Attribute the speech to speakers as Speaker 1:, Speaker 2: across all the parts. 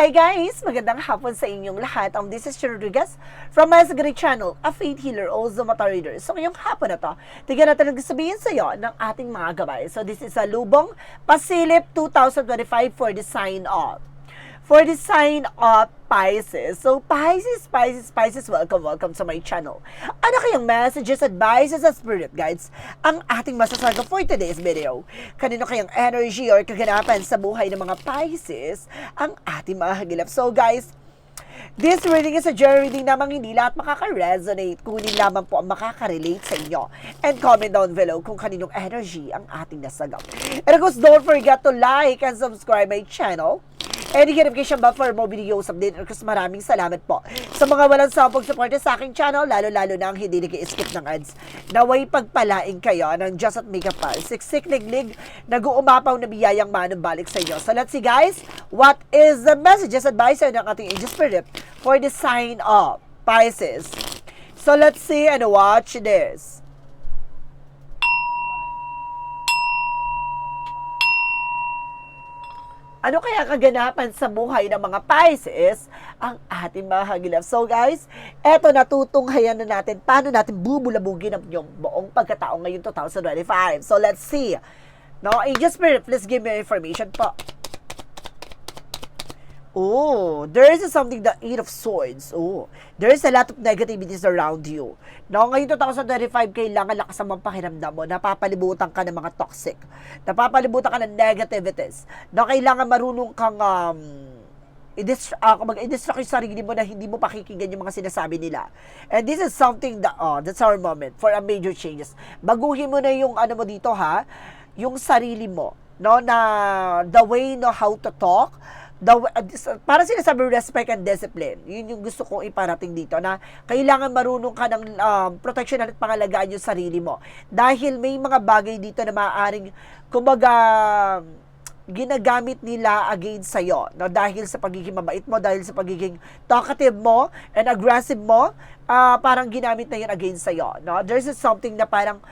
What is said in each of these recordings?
Speaker 1: Hi guys! Magandang hapon sa inyong lahat. Um, this is Chen Rodriguez from my Great Channel, a faith healer, also mata reader. So ngayong hapon na to, tignan natin ang sabihin sa iyo ng ating mga gabay. So this is a Lubong Pasilip 2025 for the sign off. For the sign of Pisces. So Pisces, Pisces, Pisces, welcome, welcome to my channel. Ano kayang messages, advices, at spirit guides ang ating masasaga for today's video? Kanino kayang energy or kaganapan sa buhay ng mga Pisces ang ating mga hagilap? So guys, This reading is a journey reading namang hindi lahat makaka-resonate. Kunin lamang po ang makaka-relate sa inyo. And comment down below kung kaninong energy ang ating nasagap. And of course, don't forget to like and subscribe my channel. Hit notification bell for more update. And of course, maraming salamat po sa mga walang sawang pagsuporta sa aking channel, lalo-lalo na ang hindi nag-skip ng ads. Naway pagpalain kayo ng Just at Makeup Pal. Siksik liglig, nag-uumapaw na biyayang manubalik sa inyo. So let's see guys, what is the messages advice ng ating Angel Spirit for the sign of Pisces. So let's see and watch this. Ano kaya kaganapan sa buhay ng mga Pisces ang ating mga hagilap? So guys, eto natutunghayan na natin paano natin bubulabugin ang yung buong pagkatao ngayon 2025. So let's see. No, Angel Spirit, please give me information po. Oh, there is something the Eight of Swords. Oh, there is a lot of negativities around you. No, ngayon 2025, kailangan lakas ang pakiramdam mo. Napapalibutan ka ng mga toxic. Napapalibutan ka ng negativities. No, kailangan marunong kang um, i-dist- uh, kumbaga, i-distract yung sarili mo na hindi mo pakikinggan yung mga sinasabi nila. And this is something that, oh, that's our moment for a major changes. Baguhin mo na yung ano mo dito ha, yung sarili mo. No, na the way no how to talk, the, uh, para sinasabi respect and discipline. Yun yung gusto kong iparating dito na kailangan marunong ka ng um, protection at pangalagaan yung sarili mo. Dahil may mga bagay dito na maaaring kumbaga ginagamit nila against sa'yo. No? Dahil sa pagiging mabait mo, dahil sa pagiging talkative mo and aggressive mo, uh, parang ginamit na yun against sa'yo. No? There's something na parang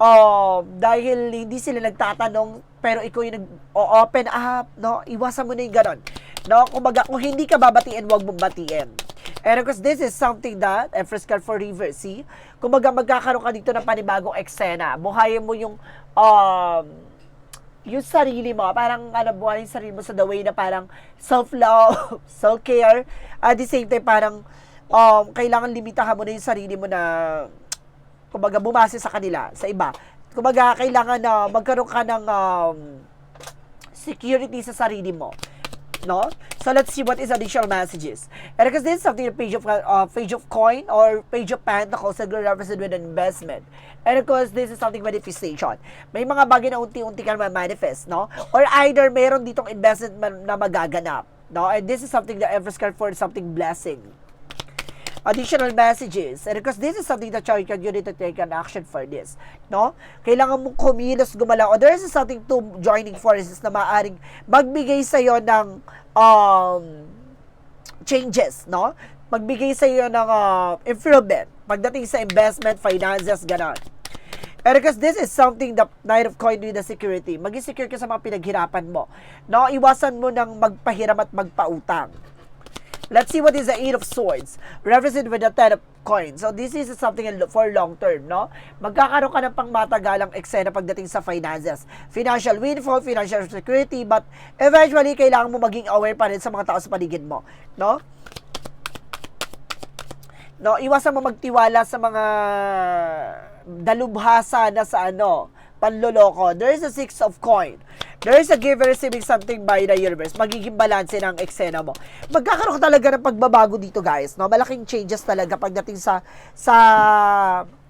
Speaker 1: oh, dahil hindi sila nagtatanong, pero ikaw yung nag-open up, no? Iwasan mo na yung ganon. No? Kumbaga, kung hindi ka babatiin, wag mong batiin. And of course, this is something that, Empress card for River, see? Kumbaga, magkakaroon ka dito ng panibagong eksena. Buhayin mo yung, um, yung sarili mo, parang ano, buhayin yung sarili mo sa the way na parang self-love, self-care. At the same time, parang um, kailangan limitahan mo na yung sarili mo na kumbaga bumase sa kanila, sa iba. Kumbaga kailangan na magkaroon ka ng um, security sa sarili mo. No? So let's see what is additional messages. And because this is something page of uh, page of coin or page of pentacles that represented with an investment. And of this is something manifestation. May mga bagay na unti-unti ka manifest, no? Or either meron ditong investment na magaganap, no? And this is something that Everest card for something blessing additional messages. And because this is something that you can you need to take an action for this. No? Kailangan mong kumilos, gumalaw. Or there is something to joining forces na maaring magbigay sa iyo ng um, changes, no? Magbigay sa iyo ng uh, improvement pagdating sa investment, finances, ganon. And because this is something the Knight of Coin with the security. Maging secure ka sa mga pinaghirapan mo. No, iwasan mo ng magpahiram at magpautang. Let's see what is the Eight of Swords, represented with the Ten of Coins. So, this is something for long term, no? Magkakaroon ka ng pangmatagalang eksena pagdating sa finances. Financial windfall, financial security, but eventually, kailangan mo maging aware pa rin sa mga tao sa paligid mo, no? No, iwasan mo magtiwala sa mga dalubhasa na sa ano, panloloko. There is a six of coin. There is a give and receiving something by the universe. Magiging balanse ng eksena mo. Magkakaroon ka talaga ng pagbabago dito, guys. No? Malaking changes talaga pagdating sa sa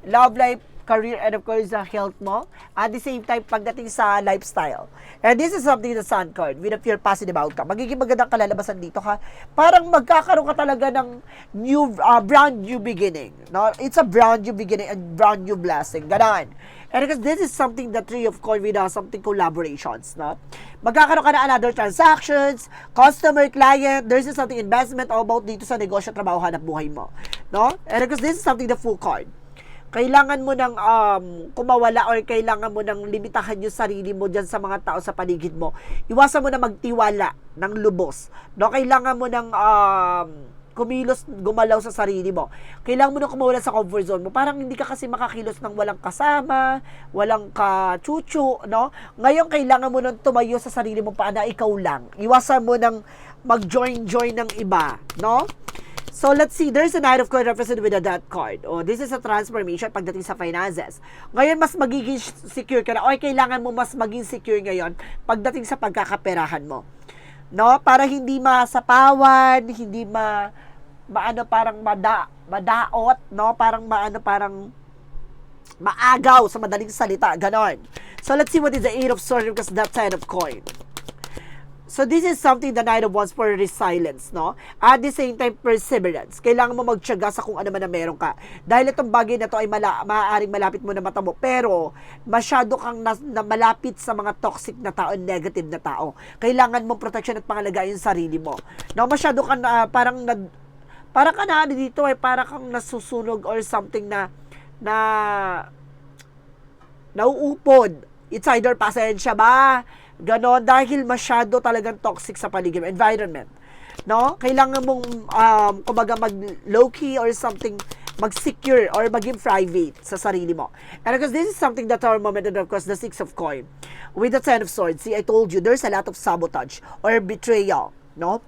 Speaker 1: love life, career, and of course, sa health mo. At the same time, pagdating sa lifestyle. And this is something the sun card with a pure positive outcome. Magiging magandang kalalabasan dito ha. Parang magkakaroon ka talaga ng new, uh, brand new beginning. No? It's a brand new beginning and brand new blessing. Ganon. And because this is something that three of coin uh, something collaborations, no? Magkakaroon ka na another transactions, customer, client, there's something investment about dito sa negosyo, trabaho, hanap buhay mo, no? And because this is something the full card. kailangan mo ng um, kumawala or kailangan mo ng limitahan yung sarili mo dyan sa mga tao sa paligid mo. Iwasan mo na magtiwala ng lubos. No? Kailangan mo ng um, kumilos, gumalaw sa sarili mo. Kailangan mo na kumawala sa comfort zone mo. Parang hindi ka kasi makakilos ng walang kasama, walang kachuchu, no? Ngayon, kailangan mo nang tumayo sa sarili mo pa na ikaw lang. Iwasan mo nang mag-join-join ng iba, no? So let's see, there's a Knight of Coins represented with a Death card. Oh, this is a transformation pagdating sa finances. Ngayon, mas magiging secure ka na. O, kailangan mo mas maging secure ngayon pagdating sa pagkakaperahan mo. No? Para hindi masapawan, hindi ma maano parang mada, madaot, no? Parang maano parang maagaw sa madaling salita, ganon. So let's see what is the Eight of Swords because that side of coin. So this is something the Knight of Wands for resilience, no? At the same time, perseverance. Kailangan mo magtiyaga sa kung ano man na meron ka. Dahil itong bagay na to ay mala, maaaring malapit mo na mata. Pero, masyado kang na, na malapit sa mga toxic na tao, negative na tao. Kailangan mong protection at pangalagaan yung sarili mo. No, masyado kang na, parang nag, parang ka na dito ay parang kang nasusunog or something na na nauupod. It's either pasensya ba, ganon, dahil masyado talagang toxic sa paligid environment. No? Kailangan mong, um, kumbaga mag low-key or something, mag-secure or maging private sa sarili mo. And because this is something that our moment, and of course, the Six of Coin, with the Ten of Swords, see, I told you, there's a lot of sabotage or betrayal, no?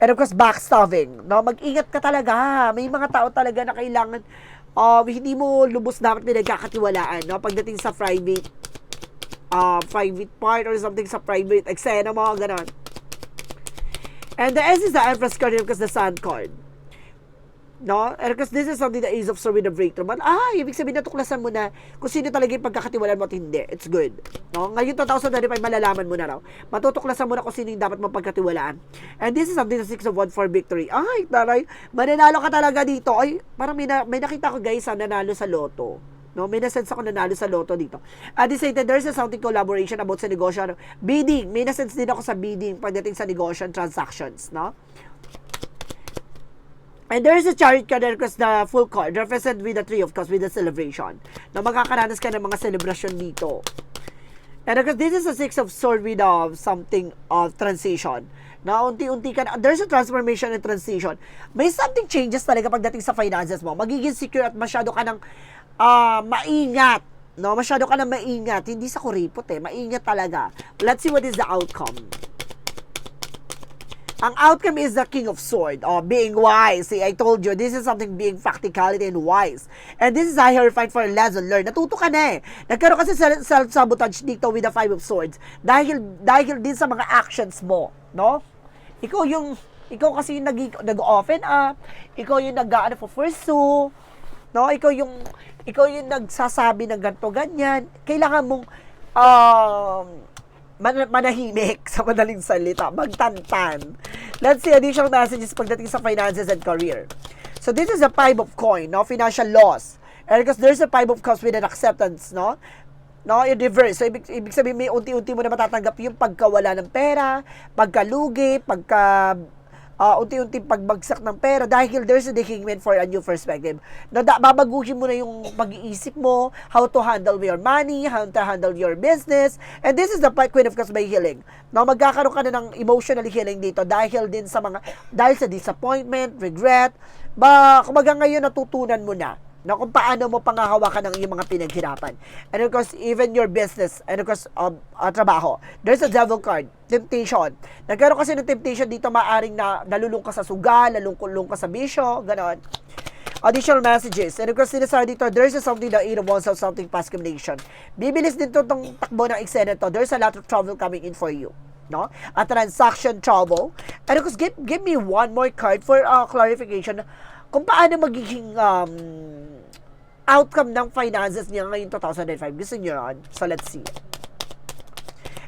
Speaker 1: And of course, backstabbing, no? Mag-ingat ka talaga. May mga tao talaga na kailangan, um, hindi mo lubos dapat pinagkakatiwalaan, no? Pagdating sa private, uh, private part or something sa private eksena mo, ganon. And the S is the Empress card because the Sun card. No? Because this is something that is of with the breakthrough. Man, ah, ibig sabihin natuklasan mo na kung sino talaga yung pagkakatiwalaan mo at hindi. It's good. No? Ngayon 2025, malalaman mo na raw. Matutuklasan mo na kung sino yung dapat mong pagkatiwalaan. And this is something the 6 of 1 for victory. Ay, taray, mananalo ka talaga dito. Ay, parang may, na, may nakita ko guys, ah, nanalo sa loto. No, may nasense ako nanalo sa loto dito. At the same time, there's a something collaboration about sa negosyo. ano, Bidding. May nasense din ako sa bidding pagdating sa negosyo and transactions. No? And there is a chariot card because the full card represent with the three of course with the celebration. Na makakaranas ka ng mga celebration dito. And because this is a six of sword with uh, something of transition. Na unti-unti ka na, there's a transformation and transition. May something changes talaga pagdating sa finances mo. Magiging secure at masyado ka ng ah, maingat. No, masyado ka na maingat. Hindi sa kuripot eh. Maingat talaga. Let's see what is the outcome. Ang outcome is the King of Sword. Oh, being wise. See, I told you, this is something being practicality and wise. And this is a fight for a lesson learned. Natuto ka na eh. Nagkaroon kasi sel- self-sabotage dito with the Five of Swords. Dahil, dahil din sa mga actions mo. No? Ikaw yung, ikaw kasi yung nag, nag-open up. Ikaw yung nag-ano for pursue. No? Ikaw yung, ikaw yung nagsasabi ng ganto ganyan. Kailangan mong, um, man- manahimik sa madaling salita, magtantan. Let's see additional messages pagdating sa finances and career. So this is a five of coin, no? Financial loss. And because there's a five of cups with an acceptance, no? No, in reverse. So, ibig, ibig sabihin, may unti-unti mo na matatanggap yung pagkawala ng pera, pagkalugi, pagka uh, unti-unti pagbagsak ng pera dahil there's a decayment for a new perspective. Na babaguhin mo na yung pag-iisip mo, how to handle your money, how to handle your business. And this is the Queen of Cups by healing. No, magkakaroon ka na ng emotional healing dito dahil din sa mga, dahil sa disappointment, regret, ba, kumbaga ngayon natutunan mo na na kung paano mo pangahawakan ang iyong mga pinaghirapan. And of course, even your business, and of course, um, uh, trabaho. There's a devil card, temptation. Nagkaroon kasi ng temptation dito, maaring na nalulung sa sugal, nalulung ka sa bisyo, ganon. Additional messages. And of course, sinasabi dito, there's something that eight of wands of something past combination. Bibilis din to tong takbo ng eksena to. There's a lot of trouble coming in for you no? A transaction trouble. And of course, give, give me one more card for uh, clarification kung paano magiging um, outcome ng finances niya ngayong 2005. Gusto niyo yun? So, let's see.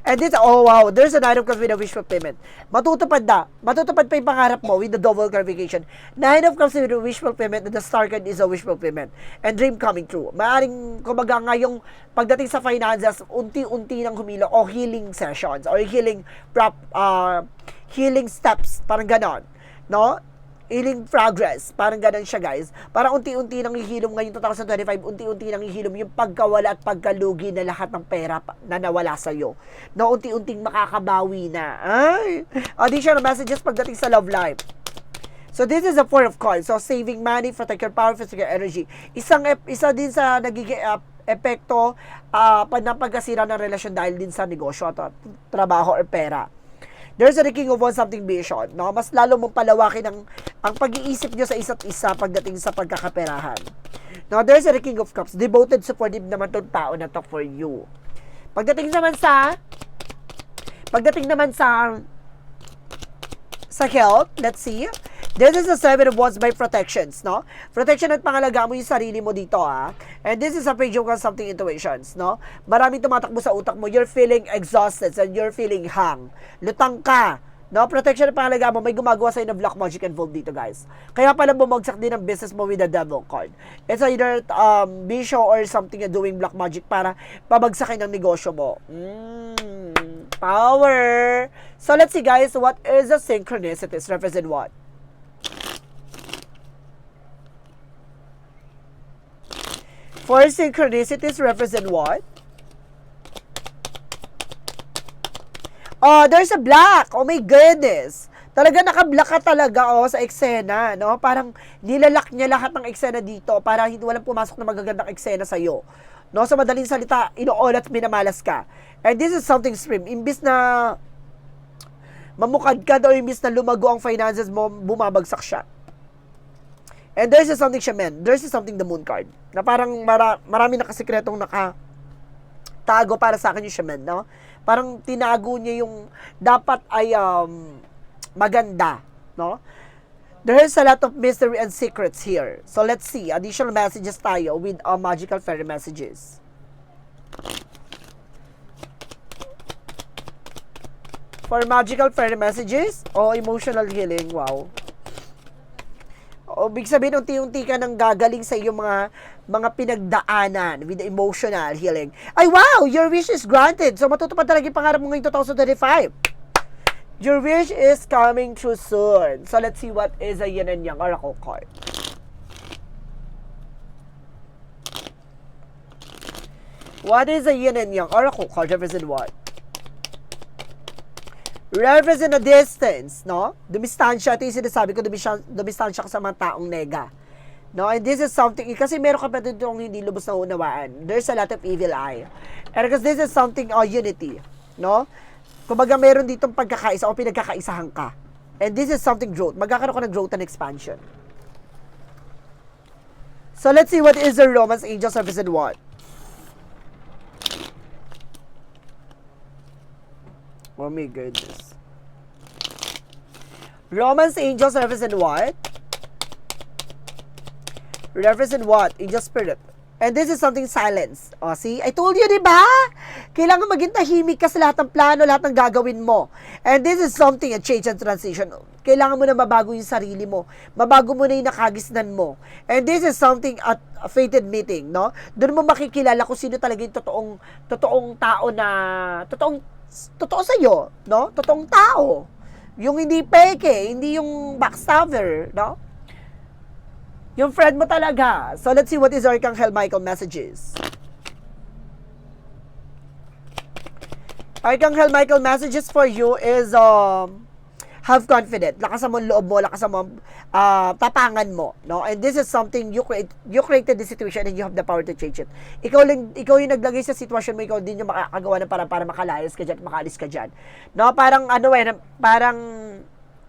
Speaker 1: And this, oh wow, there's an item with a wish fulfillment. Matutupad na. Matutupad pa yung pangarap mo with the double clarification. Nine of cups with a wish fulfillment and the star card is a wish fulfillment. And dream coming true. Maaring, kumbaga ngayong pagdating sa finances, unti-unti nang humilo o healing sessions or healing prop, uh, healing steps. Parang ganon. No? Healing progress. Parang ganun siya, guys. Parang unti-unti nang hihilom ngayon 2025, unti-unti nang hihilom yung pagkawala at pagkalugi na lahat ng pera na nawala sa'yo. Na unti-unting makakabawi na. Ay! Additional messages pagdating sa love life. So this is a four of coins. So saving money, protect your power, physical energy. Isang isa din sa nagiging uh, epekto uh, pag napagkasira ng relasyon dahil din sa negosyo at trabaho or pera. There's a king of one something vision, no? Mas lalo mong palawakin ang ang pag-iisip nyo sa isa't isa pagdating sa pagkakaperahan. Now, there's a king of cups. Devoted, supportive naman tong tao na to for you. Pagdating naman sa pagdating naman sa sa health, let's see. This is the seven of wands by protections, no? Protection at pangalaga mo yung sarili mo dito, ah. And this is a page of something intuitions, no? Maraming tumatakbo sa utak mo. You're feeling exhausted and you're feeling hang. Lutang ka. No, protection at pangalaga mo, may gumagawa sa'yo ng black magic involved dito, guys. Kaya pala bumagsak din ang business mo with the devil card. It's either um, bisyo or something na doing black magic para pabagsakin ang negosyo mo. Mm, power! So, let's see, guys, what is the synchronicities? Represent what? Four synchronicities represent what? Oh, there's a black. Oh my goodness. Talaga naka-black ka talaga oh, sa eksena, no? Parang nilalak niya lahat ng eksena dito para hindi walang pumasok na magagandang eksena sa iyo. No, sa madaling salita, inoolat minamalas ka. And this is something stream. Imbis na mamukad ka daw, imbis na lumago ang finances mo, bumabagsak siya. And there's a something siya, man. There's something the moon card. Na parang mara, marami nakasikretong naka tago para sa akin yung shaman, no? Parang tinago niya yung dapat ay um, maganda, no? There is a lot of mystery and secrets here. So let's see, additional messages tayo with uh, magical fairy messages. For magical fairy messages o emotional healing, wow. O, big sabihin, unti-unti ka nang gagaling sa iyong mga mga pinagdaanan with the emotional healing. Ay, wow! Your wish is granted. So, matutupad talaga yung pangarap mo ngayong 2025. Your wish is coming true soon. So, let's see what is a yin and yang oracle card. What is a yin and yang oracle card? Represent what? Represent a distance, no? Dumistansya, ito yung sinasabi ko, dumistansya, ka sa mga taong nega. No? And this is something, kasi meron ka pa dito hindi lubos na unawaan. There's a lot of evil eye. And because this is something, uh, unity. No? Kumbaga meron ditong pagkakaisa o pinagkakaisahan ka. And this is something growth. Magkakaroon ka ng growth and expansion. So let's see what is the Romance Angels represent what? Oh my goodness. Romance angels represent what? Represent what? Angel spirit. And this is something silence. O, see? I told you, di ba? Kailangan maging tahimik ka sa lahat ng plano, lahat ng gagawin mo. And this is something, a change and transition. Kailangan mo na mabago yung sarili mo. Mabago mo na yung nakagisnan mo. And this is something at a fated meeting, no? Doon mo makikilala kung sino talaga yung totoong, totoong tao na, totoong totoo sa iyo, no? Totoong tao. Yung hindi peke, hindi yung backstabber, no? Yung friend mo talaga. So let's see what is Archangel Michael messages. Archangel Michael messages for you is um have confidence. Lakasan mo ang loob mo, lakasan mo uh, tapangan mo, no? And this is something you create you created the situation and you have the power to change it. Ikaw lang ikaw yung naglagay sa sitwasyon mo, ikaw din yung makakagawa ng para para makalayas ka diyan, makaalis ka diyan. No, parang ano eh, parang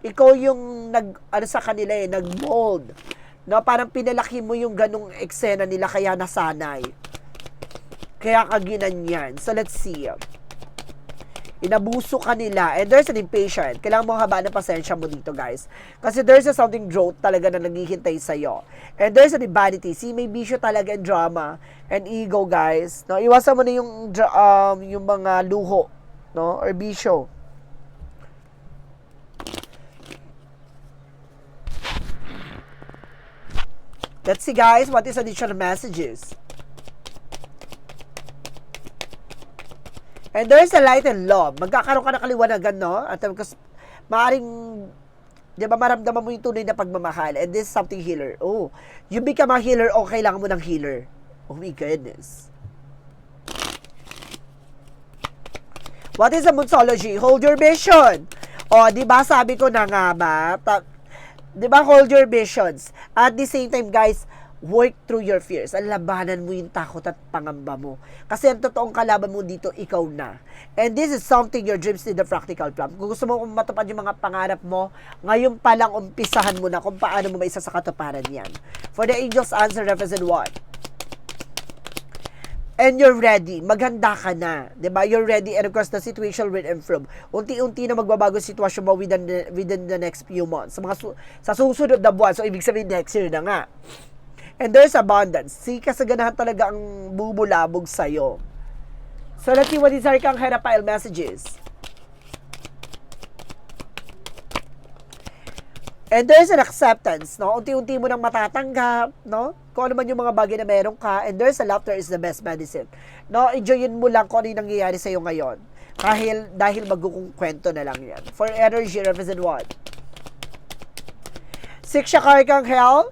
Speaker 1: ikaw yung nag ano sa kanila eh, nag-mold. No, parang pinalaki mo yung ganung eksena nila kaya nasanay. Kaya ka ginanyan. So let's see inabuso ka nila, and there's an impatient. Kailangan mo habaan ng pasensya mo dito, guys. Kasi there's a something growth talaga na naghihintay sa'yo. And there's an vanity. See, may bisyo talaga and drama and ego, guys. No, iwasan mo na yung, um, yung mga luho, no, or bisyo. Let's see, guys, what is additional messages? And there is a light and love. Magkakaroon ka ng kaliwanagan, no? At because maaring Di ba maramdaman mo yung tunay na pagmamahal and this is something healer. Oh, you become a healer o kailangan mo ng healer. Oh my goodness. What is a Monsology? Hold your vision. O, di ba sabi ko na nga ba, di ba hold your visions. At the same time, guys, work through your fears. Ang labanan mo yung takot at pangamba mo. Kasi ang totoong kalaban mo dito, ikaw na. And this is something your dreams need a practical plan. Kung gusto mo matupad yung mga pangarap mo, ngayon pa lang umpisahan mo na kung paano mo maisa sa katuparan yan. For the angels answer represent what? and you're ready, maghanda ka na, ba? You're ready and of course the situation will improve. Unti-unti na magbabago sitwasyon mo within the, within the next few months. Sa mga su- sa susunod na buwan, so ibig sabihin next year na nga. And there's abundance. Si kasaganahan talaga ang bubulabog sa iyo. So let's see what is our kang Herapile messages. And there's an acceptance, no? Unti-unti mo nang matatanggap, no? Kung ano man yung mga bagay na meron ka. And there's a laughter is the best medicine. No? Enjoyin mo lang kung ano yung nangyayari sa'yo ngayon. Dahil, dahil magkukwento na lang yan. For energy, represent what? Six Shakarikang Hell,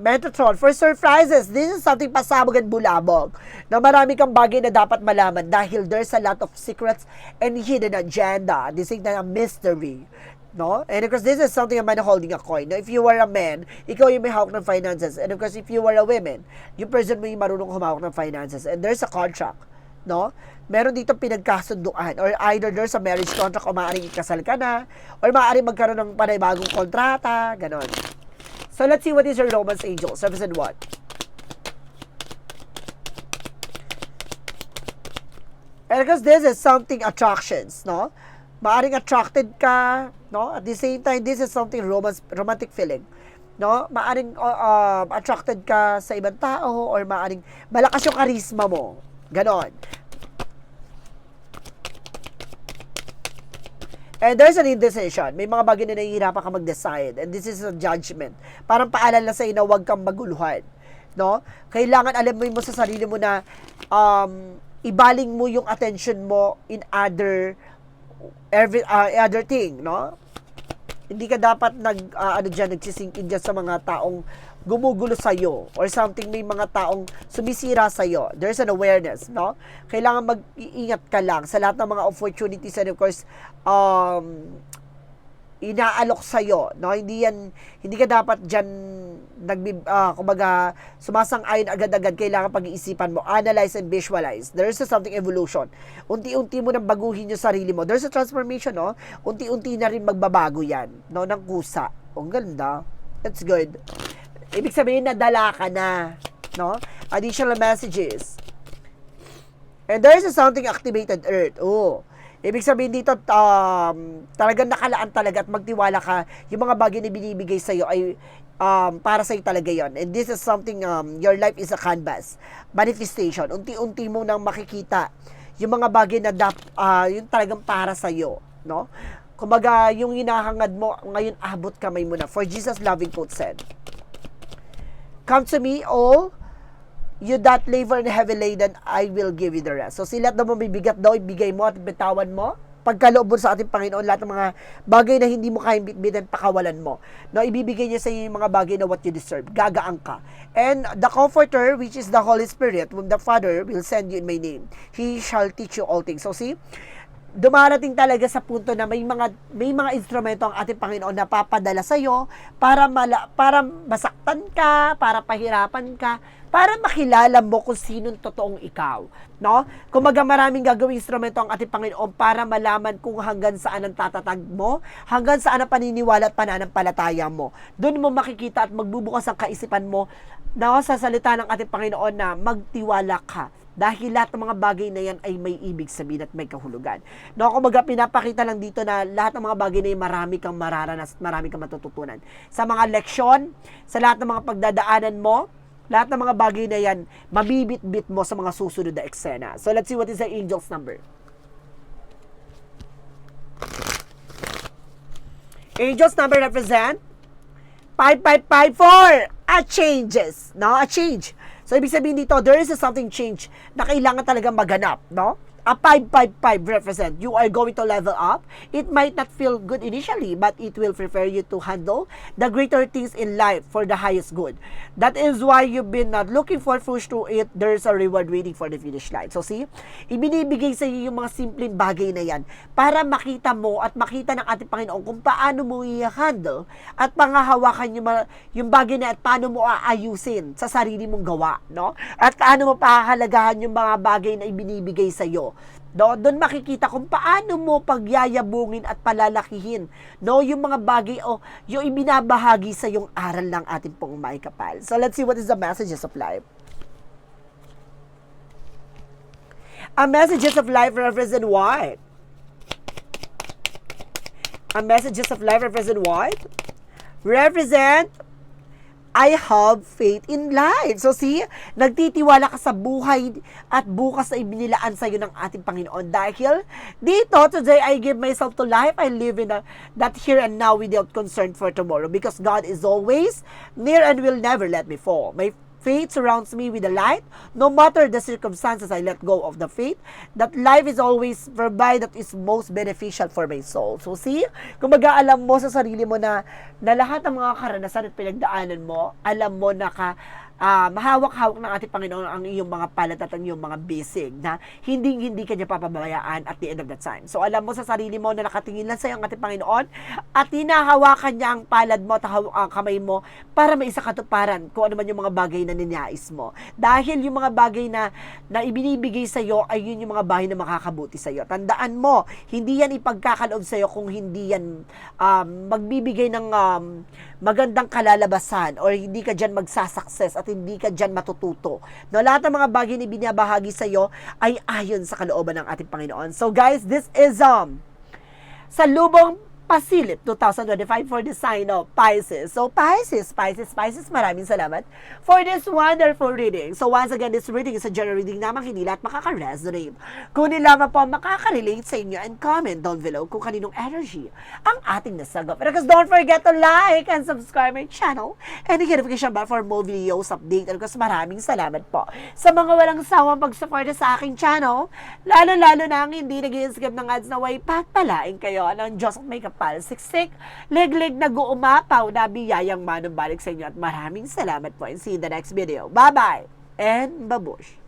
Speaker 1: Metatron, for surprises, this is something pasabog at bulabog na marami kang bagay na dapat malaman dahil there's a lot of secrets and hidden agenda. This is a mystery. No? And of course, this is something a man holding a coin. No? If you are a man, ikaw yung may hawak ng finances. And of course, if you are a woman, yung person mo yung marunong humawak ng finances. And there's a contract. No? Meron dito pinagkasunduan. Or either there's a marriage contract o maaaring ikasal ka na. Or maaaring magkaroon ng panibagong kontrata. Ganon. So, let's see what is your romance angel. Represent what? And because this is something attractions, no? Maaring attracted ka, no? At the same time, this is something romance, romantic feeling. No? Maaring uh, attracted ka sa ibang tao or maaring malakas yung karisma mo. Ganon. And there's an indecision. May mga bagay na nahihirapan ka mag-decide. And this is a judgment. Parang paalala sa'yo na huwag kang maguluhan. No? Kailangan alam mo mo sa sarili mo na um, ibaling mo yung attention mo in other every uh, other thing, no? Hindi ka dapat nag uh, ano diyan nagsisingkin diyan sa mga taong gumugulo sa iyo or something may mga taong sumisira sa iyo. There's an awareness, no? Kailangan mag-iingat ka lang sa lahat ng mga opportunities and of course um inaalok sa iyo, no? Hindi yan hindi ka dapat diyan nag uh, kumbaga sumasang-ayon agad-agad kailangan pag-iisipan mo, analyze and visualize. There's a something evolution. Unti-unti mo nang baguhin yung sarili mo. There's a transformation, no? Unti-unti na rin magbabago yan, no? Ng kusa. Ang ganda. That's good. Ibig sabihin nadala ka na, no? Additional messages. And there's a something activated earth. Oh. Ibig sabihin dito, um, talagang nakalaan talaga at magtiwala ka, yung mga bagay na binibigay sa'yo ay um, para sa'yo talaga yon And this is something, um, your life is a canvas. Manifestation. Unti-unti mo nang makikita yung mga bagay na dap, uh, yung talagang para sa'yo. No? Kumbaga, yung hinahangad mo, ngayon abot kamay mo na. For Jesus' loving quote said, Come to me, all you that labor and heavy laden, I will give you the rest. So, sila na mabibigat daw, ibigay mo at bitawan mo. Pagkaloob sa ating Panginoon, lahat ng mga bagay na hindi mo kayang bitbitin, pakawalan mo. No, ibibigay niya sa iyo yung mga bagay na what you deserve. Gagaan ka. And the Comforter, which is the Holy Spirit, whom the Father will send you in my name, He shall teach you all things. So, see, dumarating talaga sa punto na may mga may mga instrumento ang ating Panginoon na papadala sa iyo para mala, para masaktan ka, para pahirapan ka, para makilala mo kung sinong totoong ikaw, no? Kumaga maraming gagawing instrumento ang ating Panginoon para malaman kung hanggang saan ang tatatag mo, hanggang saan ang paniniwala at pananampalataya mo. Doon mo makikita at magbubukas ang kaisipan mo na sa salita ng ating Panginoon na magtiwala ka dahil lahat ng mga bagay na yan ay may ibig sabihin at may kahulugan. No, kumaga pinapakita lang dito na lahat ng mga bagay na yan marami kang mararanas at marami kang matututunan. Sa mga leksyon, sa lahat ng mga pagdadaanan mo, lahat ng mga bagay na yan, mabibit-bit mo sa mga susunod na eksena. So let's see what is the angel's number. Angel's number represent 5554. A changes. No? A change. So, ibig sabihin dito, there is a something change na kailangan talaga maganap, no? A 555 represent you are going to level up. It might not feel good initially, but it will prepare you to handle the greater things in life for the highest good. That is why you've been not looking for push to it. There's a reward waiting for the finish line. So see, ibinibigay sa iyo yung mga simpleng bagay na yan para makita mo at makita ng ating Panginoon kung paano mo i-handle at pangahawakan yung, mga- yung bagay na at paano mo aayusin sa sarili mong gawa, no? At paano mo pahahalagahan yung mga bagay na ibinibigay sa iyo. Doon makikita kung paano mo pagyayabungin at palalakihin no yung mga bagay o yung ibinabahagi sa yung aral ng ating pong may kapal. So let's see what is the messages of life. A messages of life represent what? A messages of life represent what? Represent I have faith in life. So see, nagtitiwala ka sa buhay at bukas na ibinilaan sa iyo ng ating Panginoon. Dahil dito, today I give myself to life. I live in a, that here and now without concern for tomorrow because God is always near and will never let me fall. My Faith surrounds me with the light. No matter the circumstances, I let go of the faith that life is always provide that is most beneficial for my soul. So see, kung mag-aalam mo sa sarili mo na, na lahat ng mga karanasan at pinagdaanan mo, alam mo na ka, ah, mahawak-hawak ng ating Panginoon ang iyong mga palat at ang iyong mga bisig na hindi hindi kanya papabayaan at the end of the time. So alam mo sa sarili mo na nakatingin lang sa iyo ang ating Panginoon at hinahawakan niya ang palad mo at ang kamay mo para may isa katuparan kung ano man yung mga bagay na ninais mo. Dahil yung mga bagay na, na ibinibigay sa iyo ay yun yung mga bagay na makakabuti sa iyo. Tandaan mo, hindi yan ipagkakaloob sa iyo kung hindi yan um, magbibigay ng um, magandang kalalabasan or hindi ka dyan magsasucess at hindi ka dyan matututo. No, lahat ng mga bagay na binabahagi sa iyo ay ayon sa kalooban ng ating Panginoon. So guys, this is um sa lubong pasilip 2025 for the sign of Pisces. So Pisces, Pisces, Pisces, maraming salamat for this wonderful reading. So once again, this reading is a general reading na makinila at makaka-resonate. Kung lamang po makaka-relate sa inyo and comment down below kung kaninong energy ang ating nasagap. Because don't forget to like and subscribe my channel and the notification bell for more videos update. And because maraming salamat po sa mga walang sawang pag-suporta sa aking channel, lalo-lalo na ang hindi nag-i-skip ng ads na way pagpalain kayo ng Diyos at may kapal siksik, leg-leg na guumapaw na biyayang manumbalik sa inyo at maraming salamat po and see you in the next video. Bye-bye and babush!